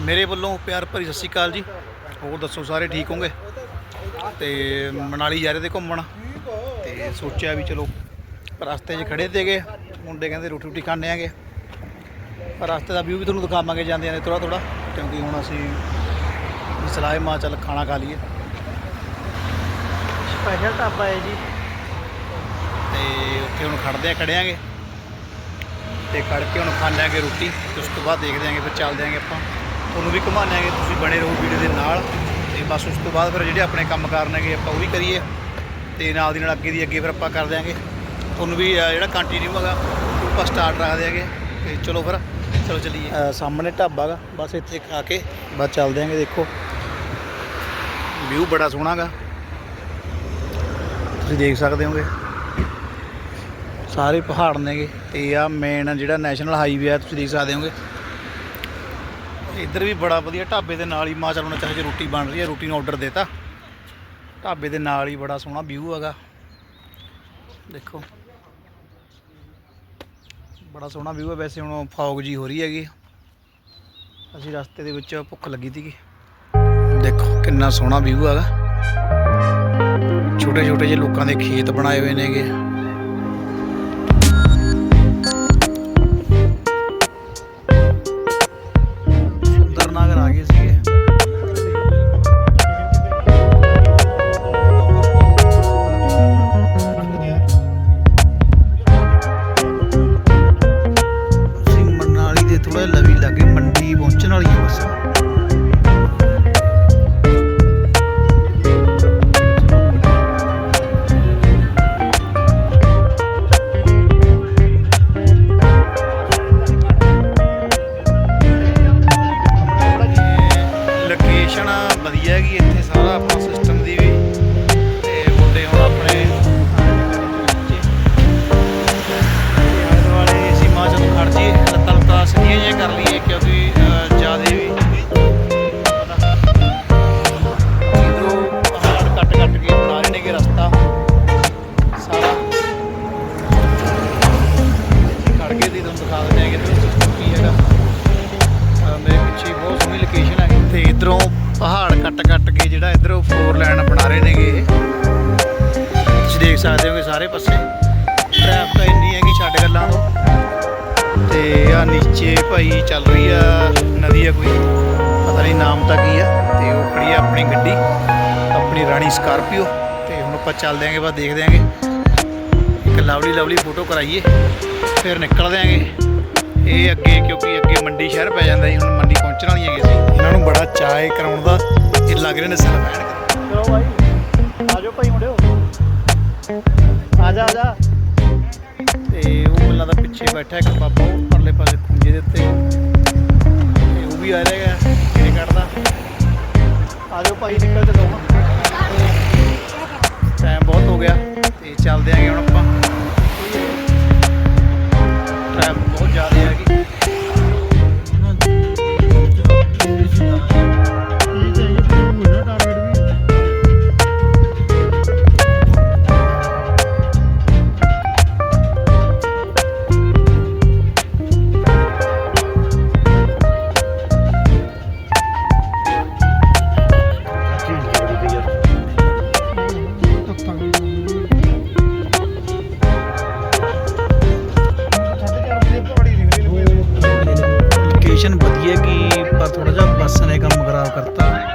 ਮੇਰੇ ਵੱਲੋਂ ਪਿਆਰ ਭਰੀ ਸਤਿ ਸ਼੍ਰੀ ਅਕਾਲ ਜੀ। ਹੋਰ ਦੱਸੋ ਸਾਰੇ ਠੀਕ ਹੋਗੇ ਤੇ ਮਨਾਲੀ ਜਾ ਰਹੇ ਤੇ ਘੁੰਮਣ। ਤੇ ਸੋਚਿਆ ਵੀ ਚਲੋ ਰਸਤੇ 'ਚ ਖੜੇ ਤੇਗੇ ਮੁੰਡੇ ਕਹਿੰਦੇ ਰੋਟੀ ਰੋਟੀ ਖਾਣੇ ਆਗੇ। ਪਰ ਰਸਤੇ ਦਾ ਵਿਊ ਵੀ ਤੁਹਾਨੂੰ ਦਿਖਾਵਾਂਗੇ ਜਾਂਦੇ ਜਾਂਦੇ ਥੋੜਾ ਥੋੜਾ ਕਿਉਂਕਿ ਹੁਣ ਅਸੀਂ ਸਲਾਹ ਮਾ ਚੱਲ ਖਾਣਾ ਖਾ ਲਈਏ। ਸਪੈਸ਼ਲ ਢਾਬਾ ਹੈ ਜੀ। ਤੇ ਉੱਥੇ ਹੁਣ ਖੜਦੇ ਆ ਖੜਿਆਂਗੇ ਤੇ ਖੜ ਕੇ ਹੁਣ ਖਾਣੇ ਆਂਗੇ ਰੋਟੀ ਉਸ ਤੋਂ ਬਾਅਦ ਦੇਖਦੇ ਆਂਗੇ ਫਿਰ ਚੱਲਦੇ ਆਂਗੇ ਆਪਾਂ। ਤੁਹਾਨੂੰ ਵੀ ਘੁਮਾਉਂਦੇ ਆਂਗੇ ਤੁਸੀਂ ਬਣੇ ਰਹੋ ਵੀਡੀਓ ਦੇ ਨਾਲ। ਤੇ ਬਸ ਉਸ ਤੋਂ ਬਾਅਦ ਫਿਰ ਜਿਹੜੇ ਆਪਣੇ ਕੰਮ ਕਰਨਗੇ ਆਪਾਂ ਉਹ ਵੀ ਕਰੀਏ। ਤੇ ਨਾਲ ਦੀ ਨਾਲ ਅੱਗੇ ਦੀ ਅੱਗੇ ਫਿਰ ਆਪਾਂ ਕਰ ਦਿਆਂਗੇ। ਤੁਹਾਨੂੰ ਵੀ ਜਿਹੜਾ ਕੰਟੀਨਿਊ ਹੈਗਾ ਉਹ ਆਪਾਂ ਸਟਾਰਟ ਰੱਖ ਦਿਆਂਗੇ। ਤੇ ਚਲੋ ਫਿਰ, ਚਲੋ ਚਲੀਏ। ਸਾਹਮਣੇ ਢਾਬਾ ਗਾ ਬਸ ਇੱਥੇ ਖਾ ਕੇ ਬਸ ਚੱਲਦੇ ਆਂਗੇ ਦੇਖੋ। ਵਿਊ ਬੜਾ ਸੋਹਣਾ ਗਾ ਤੁਸੀਂ ਦੇਖ ਸਕਦੇ ਹੋਗੇ। ਸਾਰੇ ਪਹਾੜ ਨੇਗੇ। ਤੇ ਆ ਮੇਨ ਜਿਹੜਾ ਨੈਸ਼ਨਲ ਹਾਈਵੇ ਆ, ਤੁਸੀਂ ਦੇਖ ਸਕਦੇ ਹੋਗੇ। ਇੱਧਰ ਵੀ ਬੜਾ ਵਧੀਆ ਢਾਬੇ ਦੇ ਨਾਲ ਹੀ, ਮਾਂ ਚੱਲ ਹੁਣ ਚਾਹੇ ਰੋਟੀ ਬਣ ਰਹੀ ਹੈ, ਰੋਟੀ ਨੂੰ ਆਰਡਰ ਦੇਤਾ। ਢਾਬੇ ਦੇ ਨਾਲ ਹੀ ਬੜਾ ਸੋਹਣਾ ਵਿਊ ਹੈਗਾ। ਦੇਖੋ। ਬੜਾ ਸੋਹਣਾ ਵਿਊ ਹੈ, ਵੈਸੇ ਹੁਣ ਫੌਗ ਜੀ ਹੋ ਰਹੀ ਹੈਗੀ। ਅਸੀਂ ਰਸਤੇ ਦੇ ਵਿੱਚ ਭੁੱਖ ਲੱਗੀ ਸੀਗੀ। ਦੇਖੋ ਕਿੰਨਾ ਸੋਹਣਾ ਵਿਊ ਹੈਗਾ। ਛੋਟੇ ਛੋਟੇ ਜਿਹੇ ਲੋਕਾਂ ਦੇ ਖੇਤ ਬਣਾਏ ਹੋਏ ਨੇਗੇ। ਮਨਾਲੀ ਲਵੀ ਲੱਗੇ ਮੰਡੀ ਪਹੁੰਚਣ ਵਾਲੀ ਹੈ ਬਸ। ਦਿਖਾ ਦਿੰਦੇ ਆ ਕਿ ਇੱਧਰੋਂ ਸਿਸਟਮ ਕੀ ਹੈਗਾ। ਮੇਰੇ ਪਿੱਛੇ ਬਹੁਤ ਸੋਹਣੀ ਲੋਕੇਸ਼ਨ ਹੈ ਤੇ ਇਧਰੋਂ ਪਹਾੜ ਕੱਟ ਕੱਟ ਕੇ ਜਿਹੜਾ ਇਧਰੋਂ ਫੋਰ ਲਾਈਨ ਬਣਾ ਰਹੇ ਨੇਗੇ ਇਹ। ਤੁਸੀਂ ਦੇਖ ਸਕਦੇ ਹੋ ਕਿ ਸਾਰੇ ਪਾਸੇ। ਟ੍ਰੈਫਿਕ ਇੰਨੀ ਹੈ ਕਿ ਛੱਡ ਗੱਲਾਂ ਤੋਂ। ਤੇ ਆ ਨੀਚੇ ਭਾਈ ਚੱਲ ਰਹੀ ਆ ਨਦੀ ਆ ਕੋਈ। ਪਤਾ ਨਹੀਂ ਨਾਮ ਤਾਂ ਕੀ ਆ। ਤੇ ਉਹ ਖੜੀ ਆ ਆਪਣੀ ਗੱਡੀ, ਆਪਣੀ ਰਾਣੀ ਸਕਾਰਪੀਓ। ਤੇ ਹੁਣ ਆਪਾਂ ਚੱਲਦੇ ਆਂਗੇ ਬਸ ਦੇਖਦੇ ਆਂਗੇ ਇੱਕ ਲਵਲੀ ਲਵਲੀ ਫੋਟੋ ਕਰਾਈਏ। ਫਿਰ ਨਿਕਲਦੇ ਆਂਗੇ ਇਹ ਅੱਗੇ ਕਿਉਂਕਿ ਅੱਗੇ ਮੰਡੀ ਸ਼ਹਿਰ ਪੈ ਜਾਂਦਾ ਜੀ ਹੁਣ ਮੰਡੀ ਪਹੁੰਚਣ ਵਾਲੀ ਹੈਗੀ ਸੀ ਇਹਨਾਂ ਨੂੰ ਬੜਾ ਚਾਅ ਕਰਾਉਣ ਦਾ। ਇਹ ਲੱਗ ਰਹੇ ਨੇ ਸਿਰ ਬਹਿਣ ਚਲੋ ਭਾਈ ਆ ਜਾਓ ਭਾਈ ਮੁੰਡਿਓ। ਆ ਜਾ ਆ ਜਾ। ਤੇ ਉਹ ਮੈਨੂੰ ਦਾ ਪਿੱਛੇ ਬੈਠਾ ਇੱਕ ਬਾਬਾ ਉਹ ਪਰਲੇ ਪਾਸੇ ਖੁੰਝੇ ਦੇ ਉੱਤੇ। ਤੇ ਉਹ ਵੀ ਆ ਰਿਹਾ ਹੈ ਲੋਕੇਸ਼ਨ ਵਧੀਆ ਕੀ ਪਰ ਥੋੜਾ ਜਿਹਾ ਬੱਸ ਨੇ ਕੰਮ ਖਰਾਬ ਕਰਤਾ।